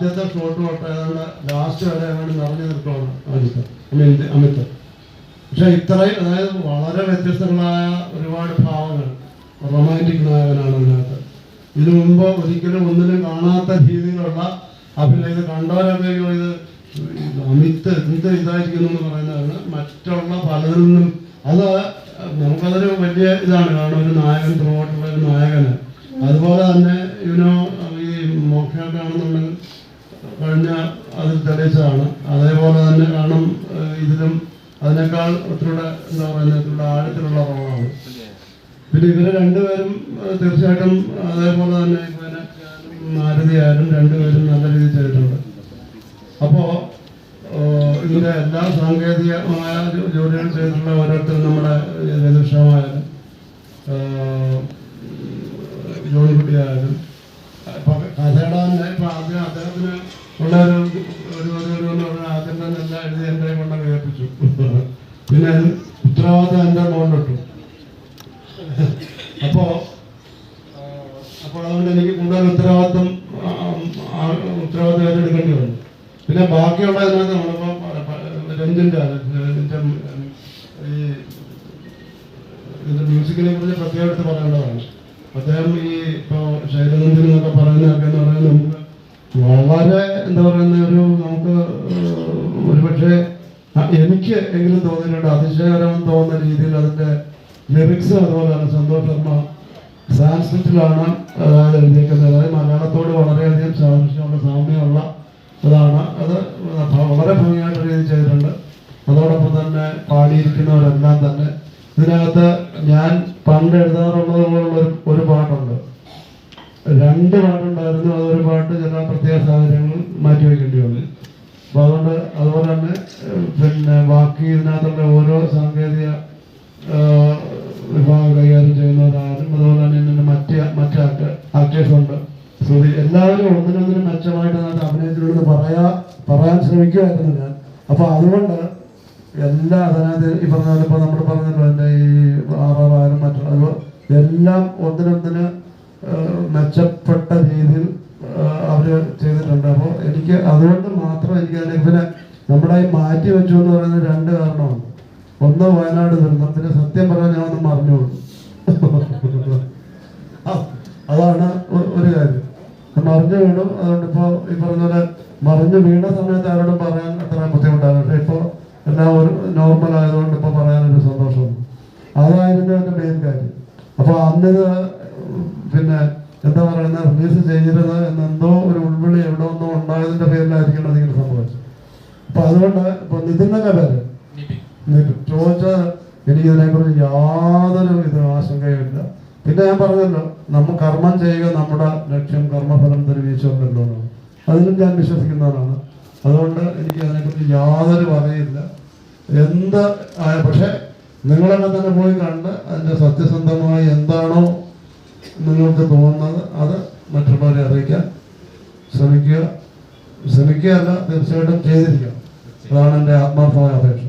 ആദ്യത്തെ ഷോട്ട് തൊട്ട് ലാസ്റ്റ് വരെ അങ്ങനെ നിറഞ്ഞു നിൽക്കുകയാണ് അമിത് അമിത് അമിത്. പക്ഷെ ഇത്രയും അതായത് വളരെ വ്യത്യസ്തങ്ങളായ ഒരുപാട് ഭാവങ്ങൾ റൊമാന്റിക് നായകനാണ് അതിനകത്ത്. ഇതിനു മുമ്പ് ഒരിക്കലും ഒന്നിനും കാണാത്ത രീതിയിലുള്ള അഭിനയം ഇത് ഇത് അമിത് എന്ത് ഇതായിരിക്കുന്നു എന്ന് പറയുന്നതാണ്. മറ്റുള്ള പലതിൽ നിന്നും അത് നമുക്കതൊരു വലിയ ഇതാണ്. കാരണം ഒരു നായകൻ ത്രൂവായിട്ടുള്ള ഒരു നായകന്. അതുപോലെ തന്നെ ഇവനോ ഈ മോക്ഷയൊക്കെ ആണെന്നുണ്ടെങ്കിൽ കഴിഞ്ഞ അതിൽ തെളിയിച്ചതാണ്. അതേപോലെ തന്നെ കാരണം ഇതിലും അതിനേക്കാൾ ഒത്തിരിയുടെ എന്താ പറയുന്നത് ആഴത്തിലുള്ള റോളാണ്. പിന്നെ ഇവർ രണ്ടുപേരും തീർച്ചയായിട്ടും അതേപോലെ തന്നെ ആയാലും രണ്ടുപേരും നല്ല രീതിയിൽ ചെയ്തിട്ടുണ്ട്. അപ്പോ ഇതിന്റെ എല്ലാ സാങ്കേതികമായ ജോലികൾ ചെയ്തിട്ടുള്ള ഓരോരുത്തരും നമ്മുടെ രജിഷമായാലും ജോണിക്കുട്ടി ആയാലും ഇപ്പൊ കഥയുടെ തന്നെ ഇപ്പൊ ആദ്യം അദ്ദേഹത്തിന് ഉള്ള ഒരു തന്നെ എല്ലാം എഴുതി എന്റെ കൊണ്ട് കേൾപ്പിച്ചു പിന്നെ അത് ഉത്തരവാദിത്തം എന്റെ മുകളിലിട്ടു അപ്പോ അപ്പോൾ അതുകൊണ്ട് എനിക്ക് കൂടുതൽ ഉത്തരവാദിത്തം ഉത്തരവാദിത്തം ഏറ്റെടുക്കേണ്ടി വന്നു പിന്നെ ബാക്കിയുള്ള ഇതിനകത്ത് നമ്മളിപ്പോൾ രഞ്ജിന്റെ ഈ ഇതിന്റെ മ്യൂസിക്കിനെ കുറിച്ച് പ്രത്യേകം എടുത്ത് പറയേണ്ടതാണ് അദ്ദേഹം ഈ ഇപ്പോൾ ശൈലനന്ദൻ എന്നൊക്കെ പറയുന്നതൊക്കെ എന്ന് പറയുന്നത് വളരെ എന്താ പറയുന്ന ഒരു നമുക്ക് ഒരുപക്ഷെ എനിക്ക് എങ്കിലും തോന്നിയിട്ടുണ്ട് അതിശയകരം തോന്നുന്ന രീതിയിൽ അതിന്റെ ലിറിക്സ് അതുപോലെ തന്നെ സന്തോഷ് ശർമ്മ സാൻസ്ക്രിറ്റിലാണ് അതായത് എഴുതിയേക്കുന്നത്. അതായത് മലയാളത്തോട് വളരെയധികം സാദൃശ്യമുള്ള സാമ്യമുള്ള അതാണ് അത് വളരെ ഭംഗിയായിട്ട് രീതി ചെയ്തിട്ടുണ്ട്. അതോടൊപ്പം തന്നെ പാടിയിരിക്കുന്നവരെല്ലാം തന്നെ. ഇതിനകത്ത് ഞാൻ പണ്ട് എഴുതാറുള്ളത് പോലുള്ള ഒരു പാട്ടുണ്ട്. രണ്ട് പാട്ടുണ്ടായിരുന്നു. അതൊരു പാട്ട് ചില പ്രത്യേക സാഹചര്യങ്ങൾ മാറ്റി വയ്ക്കേണ്ടി വന്നു. അപ്പോൾ അതുകൊണ്ട് അതുപോലെ തന്നെ പിന്നെ ബാക്കി ഇതിനകത്തുള്ള ഓരോ സാങ്കേതിക വിഭാഗം കൈകാര്യം ചെയ്യുന്നവരായാലും അതുപോലെ തന്നെ ഇതിന്റെ മറ്റ് മറ്റ് ആക്ട് ആക്ടേഴ്സ് ഉണ്ട്. ശ്രുതി എല്ലാവരും ഒന്നിനൊന്നിനും മെച്ചമായിട്ട് അതിനകത്ത് അഭിനയത്തിലൂടെ പറയാ പറയാൻ ശ്രമിക്കുമായിരുന്നു ഞാൻ. അപ്പോൾ അതുകൊണ്ട് എല്ലാ അതിനകത്ത് ഈ പറഞ്ഞാലും നമ്മൾ പറഞ്ഞല്ലോ എന്റെ ഈ ആറാറായാലും മറ്റുള്ള എല്ലാം ഒന്നിനൊന്നിന് മെച്ചപ്പെട്ട രീതിയിൽ അവർ ചെയ്തിട്ടുണ്ട്. അപ്പോൾ എനിക്ക് അതുകൊണ്ട് മാത്രം എനിക്ക് അതിനെ പിന്നെ നമ്മുടെ ഈ മാറ്റി വെച്ചു എന്ന് പറയുന്നത് രണ്ട് കാരണമാണ്. ഒന്ന് വയനാട് ദുരന്തം. പിന്നെ സത്യം പറഞ്ഞാൽ ഞാൻ ഒന്ന് മറിഞ്ഞു ആ, അതാണ് ഒരു കാര്യം. മറിഞ്ഞു വീണു. അതുകൊണ്ട് ഇപ്പോൾ ഈ പറഞ്ഞ പോലെ മറിഞ്ഞു വീണ സമയത്ത് ആരോടും പറയാൻ അത്ര ബുദ്ധിമുട്ടാണ് പക്ഷെ ഇപ്പോൾ എല്ലാം ഒരു നോർമൽ ആയതുകൊണ്ട് ഇപ്പോൾ പറയാനൊരു സന്തോഷമുണ്ട്. അതായിരുന്നു എന്റെ മെയിൻ കാര്യം. അപ്പോൾ അന്നിത് പിന്നെ എന്താ പറയുന്നത്? റിലീസ് ചെയ്യരുത് എന്നെന്തോ ഒരു ഉൾവിളി എവിടെ ഒന്നോ ഉണ്ടായതിന്റെ പേരിലായിരിക്കണം അതിങ്ങനെ സംഭവിച്ചത്. അപ്പൊ അതുകൊണ്ട് ഇപ്പൊ നിതിന്റെ പേര്. ചോദിച്ചാൽ എനിക്ക് ഇതിനെക്കുറിച്ച് യാതൊരു ഇത് ആശങ്കയുമില്ല. പിന്നെ ഞാൻ പറഞ്ഞല്ലോ നമ്മൾ കർമ്മം ചെയ്യുക നമ്മുടെ ലക്ഷ്യം കർമ്മഫലം എന്നാണ് അതിലും ഞാൻ വിശ്വസിക്കുന്നവരാണ് അതുകൊണ്ട് എനിക്ക് അതിനെക്കുറിച്ച് യാതൊരു പറയില്ല എന്ത് പക്ഷേ പക്ഷെ നിങ്ങളെന്നെ തന്നെ പോയി കണ്ട് അതിന്റെ സത്യസന്ധമായി എന്താണോ നിങ്ങൾക്ക് തോന്നുന്നത് അത് മറ്റുള്ളവരെ അറിയിക്കാൻ ശ്രമിക്കുക. ശ്രമിക്കുകയല്ല തീർച്ചയായിട്ടും ചെയ്തിരിക്കുക അതാണ് എന്റെ ആത്മാർത്ഥമായ അപേക്ഷ.